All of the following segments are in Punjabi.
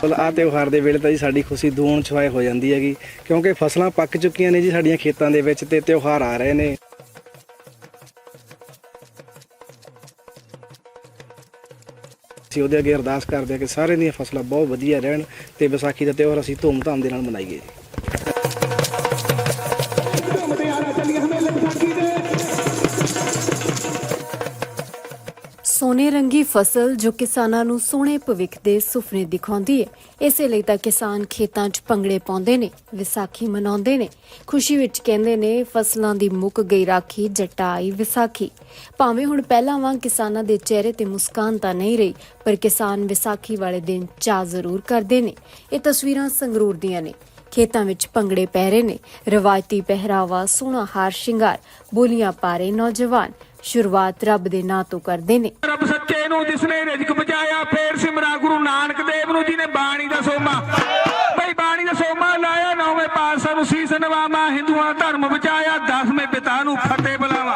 ਬਿਲਕੁਲ ਆ ਤਿਉਹਾਰ ਦੇ ਵੇਲੇ ਤਾਂ ਜੀ ਸਾਡੀ ਖੁਸ਼ੀ ਦੂਣ ਛਵਾਏ ਹੋ ਜਾਂਦੀ ਹੈਗੀ, ਕਿਉਂਕਿ ਫਸਲਾਂ ਪੱਕ ਚੁੱਕੀਆਂ ਨੇ ਜੀ ਸਾਡੀਆਂ ਖੇਤਾਂ ਦੇ ਵਿੱਚ ਤੇ ਤਿਉਹਾਰ ਆ ਰਹੇ ਨੇ। ਅਸੀਂ ਉਹਦੇ ਅੱਗੇ ਅਰਦਾਸ ਕਰਦੇ ਹਾਂ ਕਿ ਸਾਰਿਆਂ ਦੀਆਂ ਫਸਲਾਂ ਬਹੁਤ ਵਧੀਆ ਰਹਿਣ ਤੇ ਵਿਸਾਖੀ ਦਾ ਤਿਉਹਾਰ ਅਸੀਂ ਧੂਮ-ਧਾਮ ਦੇ ਨਾਲ ਮਨਾਈਏ ਜੀ। ਸੋਨੇ ਰੰਗੀ ਫਸਲ ਜੋ ਕਿਸਾਨਾਂ ਨੂੰ ਸੋਹਣੇ ਭਵਿੱਖ ਦੇ ਸੁਪਨੇ ਦਿਖਾਉਂਦੀ ਹੈ ਇਸੇ ਲਈ ਤਾਂ ਕਿਸਾਨ ਖੇਤਾਂ 'ਚ ਪੰਗੜੇ ਪਾਉਂਦੇ ਨੇ, ਵਿਸਾਖੀ ਮਨਾਉਂਦੇ ਨੇ। ਖੁਸ਼ੀ ਵਿੱਚ ਕਹਿੰਦੇ ਨੇ, ਫਸਲਾਂ ਦੀ ਮੁੱਕ ਗਈ ਰਾਖੀ ਜਟਾਈ ਵਿਸਾਖੀ। ਭਾਵੇਂ ਹੁਣ ਪਹਿਲਾਂ ਵਾਂਗ ਕਿਸਾਨਾਂ ਦੇ ਚਿਹਰੇ ਤੇ ਮੁਸਕਾਨ ਤਾਂ ਨਹੀਂ ਰਹੀ, ਪਰ ਕਿਸਾਨ ਵਿਸਾਖੀ ਵਾਲੇ ਦਿਨ ਚਾਹ ਜ਼ਰੂਰ ਕਰਦੇ ਨੇ। ਇਹ ਤਸਵੀਰਾਂ ਸੰਗਰੂਰ ਦੀਆਂ ਨੇ। ਖੇਤਾਂ ਵਿੱਚ ਪੰਗੜੇ ਪੈ ਰਹੇ ਨੇ। ਰਵਾਇਤੀ ਪਹਿਰਾਵਾ, ਸੋਹਣਾ ਹਾਰ ਸ਼ਿੰਗਾਰ, ਬੋਲੀਆਂ ਪਾ ਨੌਜਵਾਨ। ਸ਼ੁਰੂਆਤ ਰੱਬ ਦੇ ਨਾਂ ਤੋਂ ਕਰਦੇ ਨੇ। ਰੱਬ ਨੂੰ ਜਿਸਨੇ ਰਿਜ਼ਕ ਬਚਾਇਆ ਫੇਰ ਸਿਮਰਾ ਗੁਰੂ ਨਾਨਕ ਦੇਵ ਨੂੰ ਜਿਹਨੇ ਬਾਣੀ ਦਾ ਸੋਮਾ। ਬਈ ਬਾਣੀ ਦਾ ਸੋਮਾ ਲਾਇਆ, ਨੌਵੇਂ ਪਾਤਸ਼ਾਹ ਨੂੰ ਸੀਸ ਨਵਾਮਾ ਹਿੰਦੂਆਂ ਧਰਮ ਬਚਾਇਆ, ਦਸਵੇਂ ਪਿਤਾ ਨੂੰ ਫਤਿਹ ਬੁਲਾਵਾ।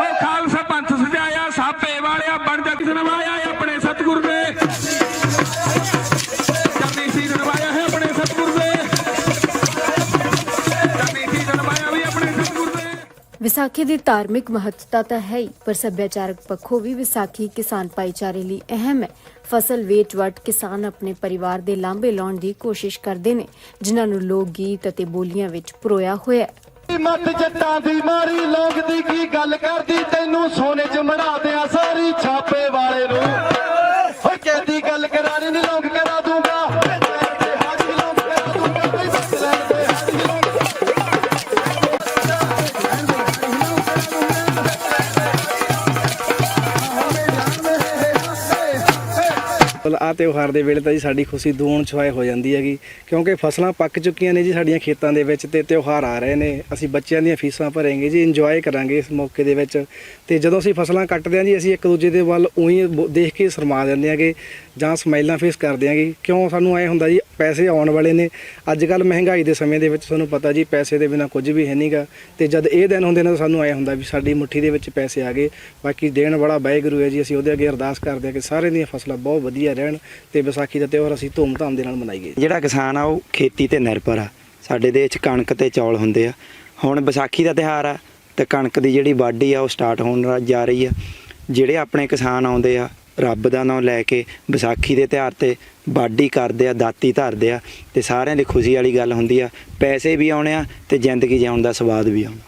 ਉਹ ਖਾਲਸਾ ਪੰਥ ਸਜਾਇਆ, ਸਾਪੇ ਵਾਲਿਆ ਬਣ ਜਾ ਕਿਸ ਨਵਾਇਆ ਆਪਣੇ ਸਤਿਗੁਰ ਦੇ। ਵਿਸਾਖੀ ਦੀ ਧਾਰਮਿਕ ਮਹੱਤਤਾ ਤਾਂ ਹੈ ਹੀ, ਪਰ ਸੱਭਿਆਚਾਰਕ ਪੱਖੋਂ ਵੀ ਵਿਸਾਖੀ ਕਿਸਾਨ ਭਾਈਚਾਰੇ ਲਈ ਅਹਿਮ ਹੈ। ਫਸਲ ਵੇਚ-ਵਟ ਕਿਸਾਨ ਆਪਣੇ ਪਰਿਵਾਰ ਦੇ ਲਾਂਭੇ ਲਾਉਣ ਦੀ ਕੋਸ਼ਿਸ਼ ਕਰਦੇ ਨੇ, ਜਿਨ੍ਹਾਂ ਨੂੰ ਲੋਕ ਗੀਤ ਅਤੇ ਬੋਲੀਆਂ ਵਿੱਚ ਪਰੋਇਆ ਹੋਇਆ ਹੈ। ਮੱਤ ਜੱਟਾਂ ਦੀ ਮਾਰੀ, ਲੋਕ ਦੀ ਕੀ ਗੱਲ ਕਰਦੀ, ਤੈਨੂੰ ਸੋਨੇ 'ਚ ਮੜਾ ਦਿਆਂ ਸਾਰੀ। ਮਤਲਬ ਆ ਤਿਉਹਾਰ ਦੇ ਵੇਲੇ ਤਾਂ ਜੀ ਸਾਡੀ ਖੁਸ਼ੀ ਦੂਣ ਛਵਾਏ ਹੋ ਜਾਂਦੀ ਹੈਗੀ, ਕਿਉਂਕਿ ਫਸਲਾਂ ਪੱਕ ਚੁੱਕੀਆਂ ਨੇ ਜੀ ਸਾਡੀਆਂ ਖੇਤਾਂ ਦੇ ਵਿੱਚ ਤੇ ਤਿਉਹਾਰ ਆ ਰਹੇ ਨੇ, ਅਸੀਂ ਬੱਚਿਆਂ ਦੀਆਂ ਫੀਸਾਂ ਭਰਾਂਗੇ ਜੀ ਇੰਜੋਏ ਕਰਾਂਗੇ ਇਸ ਮੌਕੇ ਦੇ ਵਿੱਚ। ਤੇ ਜਦੋਂ ਅਸੀਂ ਫਸਲਾਂ ਕੱਟਦੇ ਹਾਂ ਜੀ, ਅਸੀਂ ਇੱਕ ਦੂਜੇ ਦੇ ਵੱਲ ਉਹੀ ਦੇਖ ਕੇ ਸ਼ਰਮਾ ਜਾਂਦੇ ਆਂਗੇ ਜਾਂ ਸਮਾਈਲਾਂ ਫੇਸ ਕਰਦੇ ਆਂਗੇ ਕਿਉਂ ਸਾਨੂੰ ਐ ਹੁੰਦਾ ਜੀ, ਪੈਸੇ ਆਉਣ ਵਾਲੇ ਨੇ। ਅੱਜ ਕੱਲ ਮਹਿੰਗਾਈ ਦੇ ਸਮੇਂ ਦੇ ਵਿੱਚ ਤੁਹਾਨੂੰ ਪਤਾ ਜੀ, ਪੈਸੇ ਦੇ ਬਿਨਾ ਕੁਝ ਵੀ ਹੈ ਨਹੀਂਗਾ ਤੇ ਜਦ ਇਹ ਦਿਨ ਹੁੰਦੇ ਨੇ ਤਾਂ ਸਾਨੂੰ ਐ ਹੁੰਦਾ ਵੀ ਸਾਡੀ ਮੁੱਠੀ ਦੇ ਵਿੱਚ ਪੈਸੇ ਆ ਗਏ। ਬਾਕੀ ਦੇਣ ਵਾਲਾ ਵਾਹਿਗੁਰੂ ਹੈ ਜੀ, ਅਸੀਂ ਉਹਦੇ ਅੱਗੇ ਅਰਦਾਸ ਕਰਦੇ ਹਾਂ ਕਿ ਸਾਰਿਆਂ ਦੀਆਂ ਫਸਲਾਂ ਬਹੁਤ ਵਧੀਆ ਰਹਿਣ ਤੇ ਵਿਸਾਖੀ ਦਾ ਤਿਉਹਾਰ ਅਸੀਂ ਧੂਮ-ਧਾਮ ਦੇ ਨਾਲ ਮਨਾਈਏ ਜਿਹੜਾ ਕਿਸਾਨ ਆ, ਉਹ ਖੇਤੀ ਤੇ ਨਿਰਭਰ ਆ। ਸਾਡੇ ਦੇਸ਼ 'ਚ ਕਣਕ ਤੇ ਚੌਲ ਹੁੰਦੇ ਆ। ਹੁਣ ਵਿਸਾਖੀ ਦਾ ਤਿਉਹਾਰ ਆ, ਤੇ ਕਣਕ ਦੀ ਜਿਹੜੀ ਵਾਢੀ ਆ, ਉਹ ਸਟਾਰਟ ਹੋਣ ਜਾ ਰਹੀ ਆ। ਜਿਹੜੇ ਆਪਣੇ ਕਿਸਾਨ ਆਉਂਦੇ ਆ, ਰੱਬ ਦਾ ਨਾਮ ਲੈ ਕੇ ਵਿਸਾਖੀ ਦੇ ਤਿਉਹਾਰ ਤੇ ਵਾਢੀ ਕਰਦੇ ਆ, ਦਾਤੀ ਧਰਦੇ ਆ, ਤੇ ਸਾਰਿਆਂ ਦੀ ਖੁਸ਼ੀ ਵਾਲੀ ਗੱਲ ਹੁੰਦੀ ਆ। ਪੈਸੇ ਵੀ ਆਉਣੇ ਆ ਤੇ ਜ਼ਿੰਦਗੀ ਜਿਉਣ ਦਾ ਸਵਾਦ ਵੀ ਆਉਣਾ।